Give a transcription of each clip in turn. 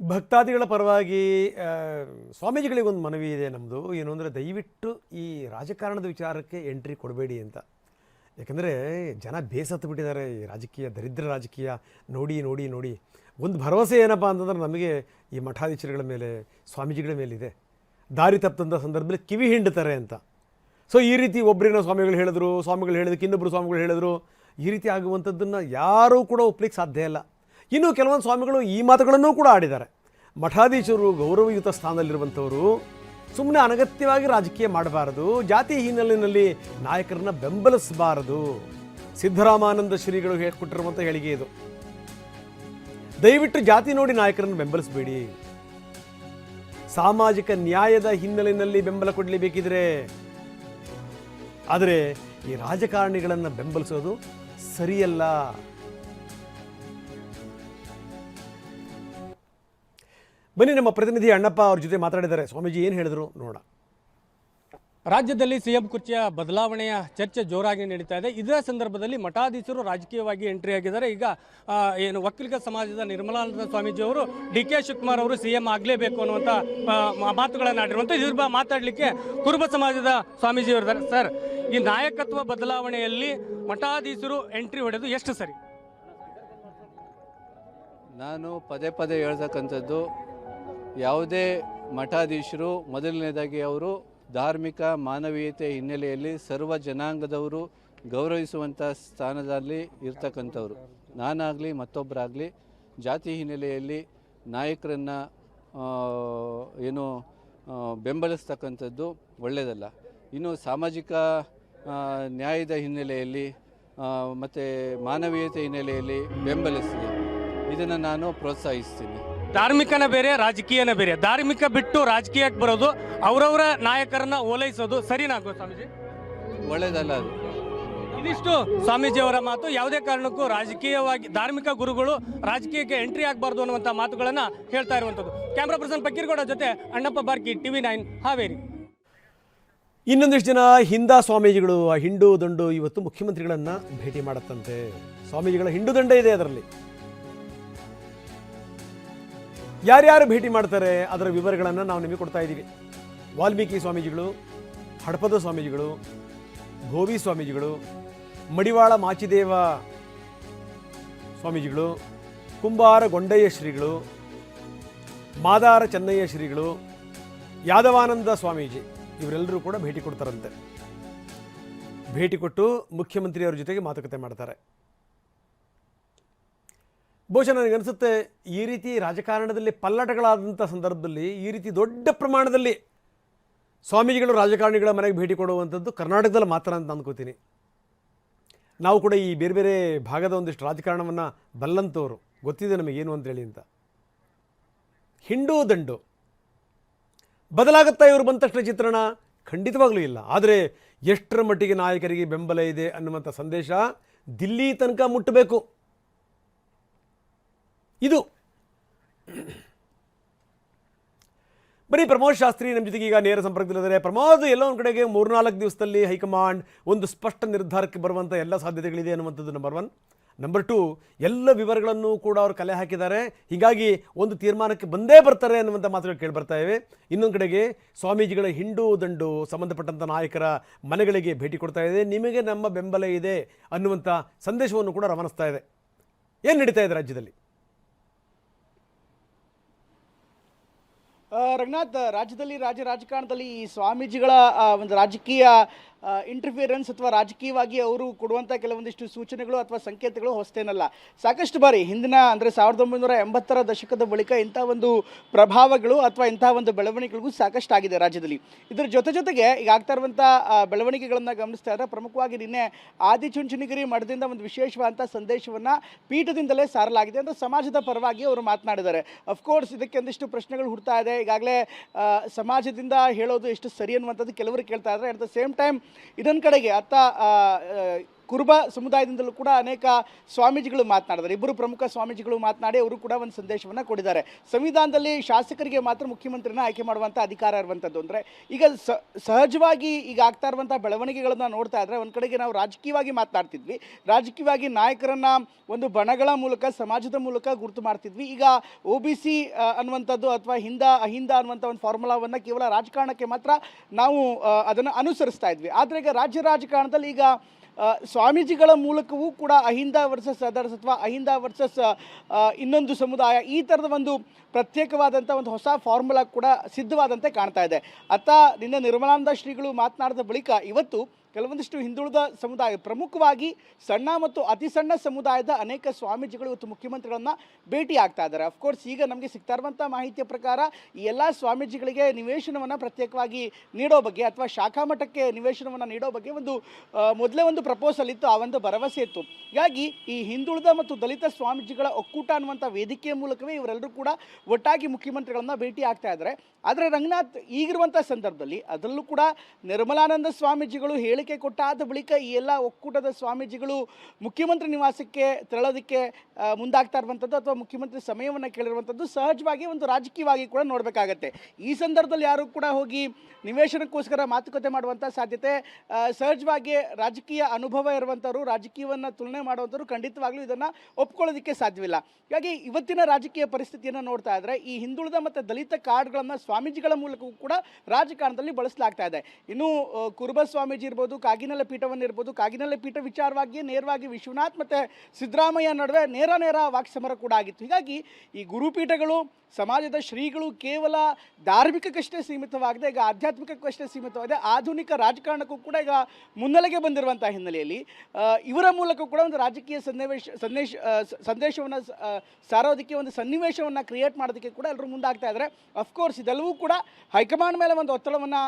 ಭಕ್ತಾದಿಗಳ ಪರವಾಗಿ ಸ್ವಾಮೀಜಿಗಳಿಗೆ ಒಂದು ಮನವಿ ಇದೆ ನಮ್ಮದು ಏನು ಅಂದರೆ, ದಯವಿಟ್ಟು ಈ ರಾಜಕಾರಣದ ವಿಚಾರಕ್ಕೆ ಎಂಟ್ರಿ ಕೊಡಬೇಡಿ ಅಂತ. ಯಾಕಂದರೆ, ಜನ ಬೇಸತ್ತು ಬಿಟ್ಟಿದ್ದಾರೆ. ಈ ರಾಜಕೀಯ, ದರಿದ್ರ ರಾಜಕೀಯ, ನೋಡಿ ನೋಡಿ ನೋಡಿ. ಒಂದು ಭರವಸೆ ಏನಪ್ಪ ಅಂತಂದ್ರೆ, ನಮಗೆ ಈ ಮಠಾಧೀಶರುಗಳ ಮೇಲೆ, ಸ್ವಾಮೀಜಿಗಳ ಮೇಲಿದೆ. ದಾರಿ ತಪ್ಪಂಥ ಸಂದರ್ಭದಲ್ಲಿ ಕಿವಿ ಹಿಂಡ್ತಾರೆ ಅಂತ. ಸೊ ಈ ರೀತಿ ಒಬ್ಬರಿನ ಸ್ವಾಮಿಗಳು ಹೇಳಿದ್ರು, ಸ್ವಾಮಿಗಳು ಹೇಳಿದಕ್ಕೆ ಇನ್ನೊಬ್ಬರು ಸ್ವಾಮಿಗಳು ಹೇಳಿದ್ರು, ಈ ರೀತಿ ಆಗುವಂಥದ್ದನ್ನು ಯಾರೂ ಕೂಡ ಒಪ್ಲಿಕ್ಕೆ ಸಾಧ್ಯ ಇಲ್ಲ. ಇನ್ನು ಕೆಲವೊಂದು ಸ್ವಾಮಿಗಳು ಈ ಮಾತುಗಳನ್ನು ಕೂಡ ಆಡಿದ್ದಾರೆ. ಮಠಾಧೀಶರು ಗೌರವಯುತ ಸ್ಥಾನದಲ್ಲಿರುವಂಥವರು ಸುಮ್ಮನೆ ಅನಗತ್ಯವಾಗಿ ರಾಜಕೀಯ ಮಾಡಬಾರದು, ಜಾತಿ ಹಿನ್ನೆಲೆಯಲ್ಲಿ ನಾಯಕರನ್ನ ಬೆಂಬಲಿಸಬಾರದು. ಸಿದ್ದರಾಮಾನಂದ ಶ್ರೀಗಳು ಹೇಳ್ಕೊಟ್ಟಿರುವಂಥ ಹೇಳಿಕೆ ಇದು. ದಯವಿಟ್ಟು ಜಾತಿ ನೋಡಿ ನಾಯಕರನ್ನು ಬೆಂಬಲಿಸಬೇಡಿ. ಸಾಮಾಜಿಕ ನ್ಯಾಯದ ಹಿನ್ನೆಲೆಯಲ್ಲಿ ಬೆಂಬಲ ಕೊಡಲೇಬೇಕಿದ್ರೆ, ಆದರೆ ಈ ರಾಜಕಾರಣಿಗಳನ್ನು ಬೆಂಬಲಿಸೋದು ಸರಿಯಲ್ಲ. ಬನ್ನಿ ನಮ್ಮ ಪ್ರತಿನಿಧಿ ಅಣ್ಣಪ್ಪ ಅವ್ರ ಜೊತೆ ಮಾತಾಡಿದ್ದಾರೆ. ಸ್ವಾಮೀಜಿ ಏನು ಹೇಳಿದ್ರು ನೋಡ ರಾಜ್ಯದಲ್ಲಿ ಸಿಎಂ ಕುರ್ಚಿಯ ಬದಲಾವಣೆಯ ಚರ್ಚೆ ಜೋರಾಗಿ ನಡೀತಾ ಇದೆ. ಇದರ ಸಂದರ್ಭದಲ್ಲಿ ಮಠಾಧೀಶರು ರಾಜಕೀಯವಾಗಿ ಎಂಟ್ರಿ ಆಗಿದ್ದಾರೆ. ಈಗ ಏನು ಒಕ್ಕಲಿಗ ಸಮಾಜದ ನಿರ್ಮಲಾನಂದ ಸ್ವಾಮೀಜಿ ಅವರು ಡಿ ಕೆ ಶಿವಕುಮಾರ್ ಅವರು ಸಿಎಂ ಆಗಲೇಬೇಕು ಅನ್ನುವಂಥ ಮಾತುಗಳನ್ನು ಆಡಿರುವಂಥ ಇದ್ರ ಬ- ಮಾತಾಡಲಿಕ್ಕೆ ಕುರುಬ ಸಮಾಜದ ಸ್ವಾಮೀಜಿ ಅವರು ಸರ್ ಈ ನಾಯಕತ್ವ ಬದಲಾವಣೆಯಲ್ಲಿ ಮಠಾಧೀಶರು ಎಂಟ್ರಿ ಹೊಡೆದು ಎಷ್ಟು ಸರಿ? ನಾನು ಪದೇ ಪದೇ ಹೇಳ್ತಕ್ಕಂಥದ್ದು ಯಾವುದೇ ಮಠಾಧೀಶರು, ಮೊದಲನೇದಾಗಿ ಅವರು ಧಾರ್ಮಿಕ ಮಾನವೀಯತೆ ಹಿನ್ನೆಲೆಯಲ್ಲಿ ಸರ್ವ ಜನಾಂಗದವರು ಗೌರವಿಸುವಂಥ ಸ್ಥಾನದಲ್ಲಿ ಇರ್ತಕ್ಕಂಥವ್ರು. ನಾನಾಗಲಿ, ಮತ್ತೊಬ್ಬರಾಗಲಿ, ಜಾತಿ ಹಿನ್ನೆಲೆಯಲ್ಲಿ ನಾಯಕರನ್ನು ಏನು ಬೆಂಬಲಿಸ್ತಕ್ಕಂಥದ್ದು ಒಳ್ಳೆಯದಲ್ಲ. ಇನ್ನು ಸಾಮಾಜಿಕ ನ್ಯಾಯದ ಹಿನ್ನೆಲೆಯಲ್ಲಿ ಮತ್ತು ಮಾನವೀಯತೆ ಹಿನ್ನೆಲೆಯಲ್ಲಿ ಬೆಂಬಲಿಸಿದೆ ಇದನ್ನು ನಾನು ಪ್ರೋತ್ಸಾಹಿಸ್ತೀನಿ. ಧಾರ್ಮಿಕನ ಬೇರೆ ರಾಜಕೀಯನ ಬೇರೆ. ಧಾರ್ಮಿಕ ಬಿಟ್ಟು ರಾಜಕೀಯಕ್ಕೆ ಬರೋದು ಅವರವರ ನಾಯಕರನ್ನ ಓಲೈಸೋದು ಸರಿನಾ ಗೋ ಸ್ವಾಮೀಜಿ? ಒಳ್ಳೇದಲ್ಲ ಅದು. ಇದಿಷ್ಟು ಸ್ವಾಮೀಜಿ ಅವರ ಮಾತು. ಯಾವುದೇ ಕಾರಣಕ್ಕೂ ರಾಜಕೀಯವಾಗಿ ಧಾರ್ಮಿಕ ಗುರುಗಳು ರಾಜಕೀಯಕ್ಕೆ ಎಂಟ್ರಿ ಆಗಬಾರ್ದು ಅನ್ನುವಂಥ ಮಾತುಗಳನ್ನ ಹೇಳ್ತಾ ಇರುವಂಥದ್ದು. ಕ್ಯಾಮ್ರಾ ಪರ್ಸನ್ ಪಕ್ಕೀರ್ಗೌಡ ಜೊತೆ ಅಣ್ಣಪ್ಪ ಬಾರ್ಕಿ ಟಿವಿ ನೈನ್ ಹಾವೇರಿ. ಇನ್ನೊಂದಿಷ್ಟು ಜನ ಹಿಂದ ಸ್ವಾಮೀಜಿಗಳು ಆ ಹಿಂಡು ದಂಡು ಇವತ್ತು ಮುಖ್ಯಮಂತ್ರಿಗಳನ್ನು ಭೇಟಿ ಮಾಡತ್ತಂತೆ. ಸ್ವಾಮೀಜಿಗಳ ಹಿಂಡು ದಂಡ ಇದೆ ಅದರಲ್ಲಿ. ಯಾರ್ಯಾರು ಭೇಟಿ ಮಾಡ್ತಾರೆ ಅದರ ವಿವರಗಳನ್ನು ನಾವು ನಿಮಗೆ ಕೊಡ್ತಾ ಇದ್ದೀವಿ. ವಾಲ್ಮೀಕಿ ಸ್ವಾಮೀಜಿಗಳು, ಹಡಪದ ಸ್ವಾಮೀಜಿಗಳು, ಗೋವಿ ಸ್ವಾಮೀಜಿಗಳು, ಮಡಿವಾಳ ಮಾಚಿದೇವ ಸ್ವಾಮೀಜಿಗಳು, ಕುಂಬಾರ ಗೊಂಡಯ್ಯ ಶ್ರೀಗಳು, ಮಾದಾರ ಚೆನ್ನಯ್ಯ ಶ್ರೀಗಳು, ಯಾದವಾನಂದ ಸ್ವಾಮೀಜಿ ಇವರೆಲ್ಲರೂ ಕೂಡ ಭೇಟಿ ಕೊಡ್ತಾರಂತೆ. ಭೇಟಿ ಕೊಟ್ಟು ಮುಖ್ಯಮಂತ್ರಿಯವರ ಜೊತೆಗೆ ಮಾತುಕತೆ ಮಾಡ್ತಾರೆ. ಬಹುಶಃ ನನಗನ್ಸುತ್ತೆ ಈ ರೀತಿ ರಾಜಕಾರಣದಲ್ಲಿ ಪಲ್ಲಟಗಳಾದಂಥ ಸಂದರ್ಭದಲ್ಲಿ, ಈ ರೀತಿ ದೊಡ್ಡ ಪ್ರಮಾಣದಲ್ಲಿ ಸ್ವಾಮೀಜಿಗಳು ರಾಜಕಾರಣಿಗಳ ಮನೆಗೆ ಭೇಟಿ ಕೊಡುವಂಥದ್ದು ಕರ್ನಾಟಕದಲ್ಲಿ ಮಾತ್ರ ಅಂತ ಅಂದ್ಕೋತೀನಿ. ನಾವು ಕೂಡ ಈ ಬೇರೆ ಬೇರೆ ಭಾಗದ ಒಂದಿಷ್ಟು ರಾಜಕಾರಣವನ್ನು ಬಲ್ಲಂತವರು, ಗೊತ್ತಿದೆ ನಮಗೇನು ಅಂತೇಳಿ ಅಂತ. ಹಿಂಡು ದಂಡು. ಬದಲಾಗುತ್ತಾ ಇವರು ಬಂದ ತಕ್ಷಣ ಚಿತ್ರಣ ಖಂಡಿತವಾಗಲೂ ಇಲ್ಲ. ಆದರೆ ಎಷ್ಟರ ಮಟ್ಟಿಗೆ ನಾಯಕರಿಗೆ ಬೆಂಬಲ ಇದೆ ಅನ್ನುವಂಥ ಸಂದೇಶ ದಿಲ್ಲಿ ತನಕ ಮುಟ್ಟಬೇಕು. ಇದು. ಬರೀ ಪ್ರಮೋದ್ ಶಾಸ್ತ್ರಿ ನಮ್ಮ ಜೊತೆಗೆ ಈಗ ನೇರ ಸಂಪರ್ಕದಲ್ಲಿದ್ದಾರೆ ಪ್ರಮೋದ್ ಎಲ್ಲೋ ಒಂದು ಕಡೆಗೆ ಮೂರ್ನಾಲ್ಕು ದಿವಸದಲ್ಲಿ ಹೈಕಮಾಂಡ್ ಒಂದು ಸ್ಪಷ್ಟ ನಿರ್ಧಾರಕ್ಕೆ ಬರುವಂಥ ಎಲ್ಲ ಸಾಧ್ಯತೆಗಳಿದೆ ಅನ್ನುವಂಥದ್ದು ನಂಬರ್ ಒನ್ ನಂಬರ್ ಟು ಎಲ್ಲ ವಿವರಗಳನ್ನು ಕೂಡ ಅವರು ಕಲೆ ಹಾಕಿದ್ದಾರೆ. ಹೀಗಾಗಿ ಒಂದು ತೀರ್ಮಾನಕ್ಕೆ ಬಂದೇ ಬರ್ತಾರೆ ಅನ್ನುವಂಥ ಮಾತುಗಳು ಕೇಳಿ ಬರ್ತಾ ಇವೆ. ಇನ್ನೊಂದು ಕಡೆಗೆ ಸ್ವಾಮೀಜಿಗಳ ಹಿಂಡು ದಂಡು ಸಂಬಂಧಪಟ್ಟಂಥ ನಾಯಕರ ಮನೆಗಳಿಗೆ ಭೇಟಿ ಕೊಡ್ತಾ ಇದೆ. ನಿಮಗೆ ನಮ್ಮ ಬೆಂಬಲ ಇದೆ ಅನ್ನುವಂಥ ಸಂದೇಶವನ್ನು ಕೂಡ ರವಾನಿಸ್ತಾ ಇದೆ. ಏನು ನಡೀತಾ ಇದೆ ರಾಜ್ಯದಲ್ಲಿ? ರಂಗನಾಥ್ ರಾಜ್ಯದಲ್ಲಿ ರಾಜ್ಯ ರಾಜಕಾರಣದಲ್ಲಿ ಈ ಸ್ವಾಮೀಜಿಗಳ ಒಂದು ರಾಜಕೀಯ ಇಂಟರ್ಫಿಯರೆನ್ಸ್ ಅಥವಾ ರಾಜಕೀಯವಾಗಿ ಅವರು ಕೊಡುವಂಥ ಕೆಲವೊಂದಿಷ್ಟು ಸೂಚನೆಗಳು ಅಥವಾ ಸಂಕೇತಗಳು ಹೊಸತೇನಲ್ಲ. ಸಾಕಷ್ಟು ಬಾರಿ ಹಿಂದಿನ ಅಂದರೆ ಸಾವಿರದ ಒಂಬೈನೂರ ಎಂಬತ್ತರ ದಶಕದ ಬಳಿಕ ಇಂಥ ಒಂದು ಪ್ರಭಾವಗಳು ಅಥವಾ ಇಂಥ ಒಂದು ಬೆಳವಣಿಗೆಗಳಿಗೂ ಸಾಕಷ್ಟು ಆಗಿದೆ ರಾಜ್ಯದಲ್ಲಿ. ಇದರ ಜೊತೆ ಜೊತೆಗೆ ಈಗ ಆಗ್ತಾ ಇರುವಂಥ ಬೆಳವಣಿಗೆಗಳನ್ನು ಗಮನಿಸ್ತಾ ಇದ್ದರೆ ಪ್ರಮುಖವಾಗಿ ನಿನ್ನೆ ಆದಿಚುಂಚನಗಿರಿ ಮಠದಿಂದ ಒಂದು ವಿಶೇಷವಾದಂಥ ಸಂದೇಶವನ್ನು ಪೀಠದಿಂದಲೇ ಸಾರಲಾಗಿದೆ. ಅಂತ ಸಮಾಜದ ಪರವಾಗಿ ಅವರು ಮಾತನಾಡಿದ್ದಾರೆ. ಅಫ್ಕೋರ್ಸ್ ಇದಕ್ಕೆ ಒಂದಿಷ್ಟು ಪ್ರಶ್ನೆಗಳು ಹುಡ್ತಾ ಇದೆ. ಈಗಾಗಲೇ ಸಮಾಜದಿಂದ ಹೇಳೋದು ಎಷ್ಟು ಸರಿ ಅನ್ನುವಂಥದ್ದು ಕೆಲವರು ಕೇಳ್ತಾ ಇದ್ದಾರೆ. ಅಟ್ ದ ಸೇಮ್ ಟೈಮ್ ಇದೊಂದು ಕಡೆಗೆ ಅತ್ತ ಕುರುಬ ಸಮುದಾಯದಿಂದಲೂ ಕೂಡ ಅನೇಕ ಸ್ವಾಮೀಜಿಗಳು ಮಾತನಾಡಿದ್ದಾರೆ. ಇಬ್ಬರು ಪ್ರಮುಖ ಸ್ವಾಮೀಜಿಗಳು ಮಾತನಾಡಿ ಅವರು ಕೂಡ ಒಂದು ಸಂದೇಶವನ್ನು ಕೊಡಿದ್ದಾರೆ. ಸಂವಿಧಾನದಲ್ಲಿ ಶಾಸಕರಿಗೆ ಮಾತ್ರ ಮುಖ್ಯಮಂತ್ರಿನ ಆಯ್ಕೆ ಮಾಡುವಂಥ ಅಧಿಕಾರ ಇರುವಂಥದ್ದು ಅಂದರೆ ಈಗ ಸಹಜವಾಗಿ ಈಗ ಆಗ್ತಾ ಇರುವಂಥ ಬೆಳವಣಿಗೆಗಳನ್ನು ನೋಡ್ತಾ ಇದ್ರೆ ಒಂದು ಕಡೆಗೆ ನಾವು ರಾಜಕೀಯವಾಗಿ ಮಾತನಾಡ್ತಿದ್ವಿ. ರಾಜಕೀಯವಾಗಿ ನಾಯಕರನ್ನು ಒಂದು ಬಣಗಳ ಮೂಲಕ, ಸಮಾಜದ ಮೂಲಕ ಗುರುತು ಮಾಡ್ತಿದ್ವಿ. ಈಗ ಒ ಬಿ ಸಿ ಅನ್ನುವಂಥದ್ದು ಅಥವಾ ಹಿಂದ, ಅಹಿಂದ ಅನ್ನುವಂಥ ಒಂದು ಫಾರ್ಮುಲಾವನ್ನು ಕೇವಲ ರಾಜಕಾರಣಕ್ಕೆ ಮಾತ್ರ ನಾವು ಅದನ್ನು ಅನುಸರಿಸ್ತಾ ಇದ್ವಿ. ಆದರೆ ಈಗ ರಾಜ್ಯ ರಾಜಕಾರಣದಲ್ಲಿ ಈಗ ಸ್ವಾಮೀಜಿಗಳ ಮೂಲಕವೂ ಕೂಡ ಅಹಿಂದ ವರ್ಸಸ್ ಅದರ್ಸ್ ಅಥವಾ ಅಹಿಂದ ವರ್ಸಸ್ ಇನ್ನೊಂದು ಸಮುದಾಯ ಈ ಥರದ ಒಂದು ಪ್ರತ್ಯೇಕವಾದಂಥ ಒಂದು ಹೊಸ ಫಾರ್ಮುಲಾ ಕೂಡ ಸಿದ್ಧವಾದಂತೆ ಕಾಣ್ತಾ ಇದೆ. ಅತ್ತ ನಿನ್ನೆ ನಿರ್ಮಲಾನಂದ ಶ್ರೀಗಳು ಮಾತನಾಡಿದ ಬಳಿಕ ಇವತ್ತು ಕೆಲವೊಂದಿಷ್ಟು ಹಿಂದುಳಿದ ಸಮುದಾಯ ಪ್ರಮುಖವಾಗಿ ಸಣ್ಣ ಮತ್ತು ಅತಿ ಸಣ್ಣ ಸಮುದಾಯದ ಅನೇಕ ಸ್ವಾಮೀಜಿಗಳು ಇವತ್ತು ಮುಖ್ಯಮಂತ್ರಿಗಳನ್ನು ಭೇಟಿ ಆಗ್ತಾ ಇದ್ದಾರೆ ಅಫ್ಕೋರ್ಸ್ ಈಗ ನಮಗೆ ಸಿಗ್ತಾ ಇರುವಂಥ ಮಾಹಿತಿಯ ಪ್ರಕಾರ ಈ ಎಲ್ಲ ಸ್ವಾಮೀಜಿಗಳಿಗೆ ನಿವೇಶನವನ್ನು ಪ್ರತ್ಯೇಕವಾಗಿ ನೀಡೋ ಬಗ್ಗೆ ಅಥವಾ ಶಾಖಾ ಮಠಕ್ಕೆ ನಿವೇಶನವನ್ನು ನೀಡೋ ಬಗ್ಗೆ ಒಂದು ಮೊದಲೇ ಒಂದು ಪ್ರಪೋಸಲ್ ಇತ್ತು. ಆ ಒಂದು ಭರವಸೆ ಇತ್ತು. ಹೀಗಾಗಿ ಈ ಹಿಂದುಳಿದ ಮತ್ತು ದಲಿತ ಸ್ವಾಮೀಜಿಗಳ ಒಕ್ಕೂಟ ಅನ್ನುವಂಥ ವೇದಿಕೆಯ ಮೂಲಕವೇ ಇವರೆಲ್ಲರೂ ಕೂಡ ಒಟ್ಟಾಗಿ ಮುಖ್ಯಮಂತ್ರಿಗಳನ್ನು ಭೇಟಿ ಆಗ್ತಾ ಇದ್ದಾರೆ. ಆದರೆ ರಂಗನಾಥ್ ಈಗಿರುವಂಥ ಸಂದರ್ಭದಲ್ಲಿ ಅದರಲ್ಲೂ ಕೂಡ ನಿರ್ಮಲಾನಂದ ಸ್ವಾಮೀಜಿಗಳು ಹೇಳಿಕೆ ಕೊಟ್ಟಾದ ಬಳಿಕ ಈ ಎಲ್ಲ ಒಕ್ಕೂಟದ ಸ್ವಾಮೀಜಿಗಳು ಮುಖ್ಯಮಂತ್ರಿ ನಿವಾಸಕ್ಕೆ ತೆರಳೋದಕ್ಕೆ ಮುಂದಾಗ್ತಾ ಇರುವಂಥದ್ದು ಅಥವಾ ಮುಖ್ಯಮಂತ್ರಿ ಸಮಯವನ್ನು ಕೇಳಿರುವಂಥದ್ದು ಸಹಜವಾಗಿ ಒಂದು ರಾಜಕೀಯವಾಗಿ ಕೂಡ ನೋಡಬೇಕಾಗತ್ತೆ. ಈ ಸಂದರ್ಭದಲ್ಲಿ ಯಾರು ಕೂಡ ಹೋಗಿ ನಿವೇಶನಕ್ಕೋಸ್ಕರ ಮಾತುಕತೆ ಮಾಡುವಂಥ ಸಾಧ್ಯತೆ ಸಹಜವಾಗಿ ರಾಜಕೀಯ ಅನುಭವ ಇರುವಂಥವ್ರು, ರಾಜಕೀಯವನ್ನು ತುಲನೆ ಮಾಡುವಂಥವ್ರು ಖಂಡಿತವಾಗ್ಲೂ ಇದನ್ನು ಒಪ್ಕೊಳ್ಳೋದಕ್ಕೆ ಸಾಧ್ಯವಿಲ್ಲ. ಹೀಗಾಗಿ ಇವತ್ತಿನ ರಾಜಕೀಯ ಪರಿಸ್ಥಿತಿಯನ್ನು ನೋಡ್ತಾ ಇದ್ರೆ, ಈ ಹಿಂದುಳಿದ ಮತ್ತು ದಲಿತ ಕಾರ್ಡ್ಗಳನ್ನು ಸ್ವಾಮೀಜಿಗಳ ಮೂಲಕವೂ ಕೂಡ ರಾಜಕಾರಣದಲ್ಲಿ ಬಳಸಲಾಗ್ತಾ ಇದೆ. ಇನ್ನು ಕುರುಬ ಸ್ವಾಮೀಜಿ ಇರ್ಬೋದು ಕಾಗಿನೆಲೆ ಪೀಠವನ್ನು ಇರ್ಬೋದು, ಕಾಗಿನಲ್ಲ ಪೀಠ ವಿಚಾರವಾಗಿ ನೇರವಾಗಿ ವಿಶ್ವನಾಥ್ ಮತ್ತು ಸಿದ್ದರಾಮಯ್ಯ ನಡುವೆ ನೇರ ನೇರ ವಾಕ್ಸಮರ ಕೂಡ ಆಗಿತ್ತು. ಹೀಗಾಗಿ ಈ ಗುರುಪೀಠಗಳು, ಸಮಾಜದ ಶ್ರೀಗಳು ಕೇವಲ ಧಾರ್ಮಿಕಕ್ಕಷ್ಟೇ ಸೀಮಿತವಾಗಿದೆ, ಈಗ ಆಧ್ಯಾತ್ಮಿಕಕ್ಕಷ್ಟೇ ಸೀಮಿತವಾಗಿದೆ, ಆಧುನಿಕ ರಾಜಕಾರಣಕ್ಕೂ ಕೂಡ ಈಗ ಮುನ್ನೆಲೆಗೆ ಬಂದಿರುವಂಥ ಹಿನ್ನೆಲೆಯಲ್ಲಿ. ಇವರ ಮೂಲಕ ಕೂಡ ಒಂದು ರಾಜಕೀಯ ಸನ್ನಿವೇಶ ಸಂದೇಶ ಸಂದೇಶವನ್ನು ಸಾರೋದಕ್ಕೆ ಒಂದು ಸನ್ನಿವೇಶವನ್ನು ಕ್ರಿಯೇಟ್ ಮಾಡೋದಕ್ಕೆ ಕೂಡ ಎಲ್ಲರೂ ಮುಂದಾಗ್ತಾ ಇದ್ದಾರೆ. ಅಫ್ಕೋರ್ಸ್ ಇದೆಲ್ಲವೂ ಕೂಡ ಹೈಕಮಾಂಡ್ ಮೇಲೆ ಒಂದು ಒತ್ತಡವನ್ನು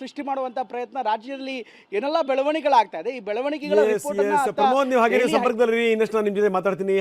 ಸೃಷ್ಟಿ ಮಾಡುವಂಥ ಪ್ರಯತ್ನ ರಾಜ್ಯದಲ್ಲಿ ಏನೆಲ್ಲ ಬೆಳವಣಿಗೆಗಳಾಗ್ತಾ ಇದೆ. ಈ ಬೆಳವಣಿಗೆಗಳ ಪ್ರಮೋದ್ ನೀವು ಹಾಗೆ ಸಂಪರ್ಕದಲ್ಲಿ ಇನ್ನಷ್ಟು ನಾನು ನಿಮ್ಮ ಜೊತೆ ಮಾತಾಡ್ತೀನಿ.